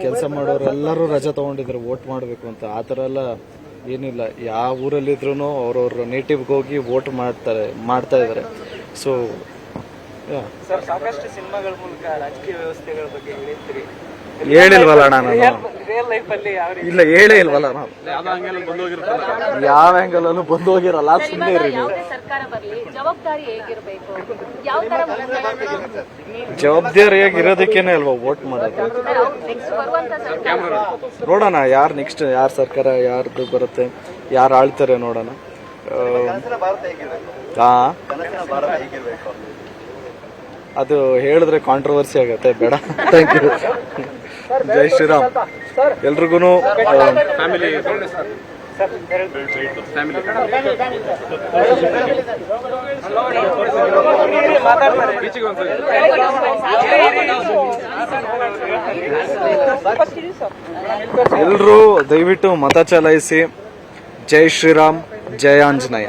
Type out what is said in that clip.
ಕೆಲಸ ಮಾಡೋರು ಎಲ್ಲರೂ ರಜೆ ತಗೊಂಡಿದ್ರು ವೋಟ್ ಮಾಡಬೇಕು ಅಂತ ಆ ಥರ ಎಲ್ಲ ಏನಿಲ್ಲ ಯಾವ ಊರಲ್ಲಿದ್ರೂ ಅವ್ರವ್ರ ನೇಟಿವ್ಗೆ ಹೋಗಿ ವೋಟ್ ಮಾಡ್ತಾರೆ ಮಾಡ್ತಾ ಇದ್ದಾರೆ ಸೊ ಸರ್ ಸಾಕಷ್ಟು ಸಿನಿಮಾಗಳ ಮೂಲಕ ರಾಜಕೀಯ ವ್ಯವಸ್ಥೆಗಳ ಬಗ್ಗೆ ಹೇಳಿದ್ರಿ ಹೇಳಿಲ್ವಲ್ಲ ಅಣ್ಣ ನಾನು ರಿಯಲ್ ಲೈಫ್ ಅಲ್ಲಿ ಇಲ್ಲ ಹೇಳೇ ಇಲ್ವಲ್ಲ ನಾನು ಯಾವ ಆಂಗಲ್ ಅಲ್ಲೂ ಬಂದು ಹೋಗಿರಲ್ಲ ಸುಮ್ಮನೆ ಇರಲಿ ಇರಿ ಸರ್ಕಾರ ಬರಲಿ ಜವಾಬ್ದಾರಿ ಹೇಗಿರ್ಬೇಕು ಯಾವ ತರ ಮುಂದೆ ಜವಾಬ್ದಾರಿಯಾಗಿ ಇರೋದಕ್ಕೇನೆ ಅಲ್ವಾ ವೋಟ್ ಮಾಡೋದು ನೆಕ್ಸ್ಟ್ ಬರುವಂತ ಸರ್ಕಾರ ನೋಡೋಣ ಯಾರು ನೆಕ್ಸ್ಟ್ ಯಾರು ಸರ್ಕಾರ ಯಾರ್ದು ಬರುತ್ತೆ ಯಾರು ಆಳ್ತಾರೆ ನೋಡೋಣ ಹಾ ಅದು ಹೇಳಿದ್ರೆ ಕಾಂಟ್ರವರ್ಸಿ ಆಗತ್ತೆ ಬೇಡ ಥ್ಯಾಂಕ್ ಯು ಜೈ ಶ್ರೀರಾಮ್ ಎಲ್ರಿಗೂ ಎಲ್ಲರೂ ದಯವಿಟ್ಟು ಮತ ಚಲಾಯಿಸಿ. ಜೈ ಶ್ರೀರಾಮ್ ಜಯ ಆಂಜನೇಯ.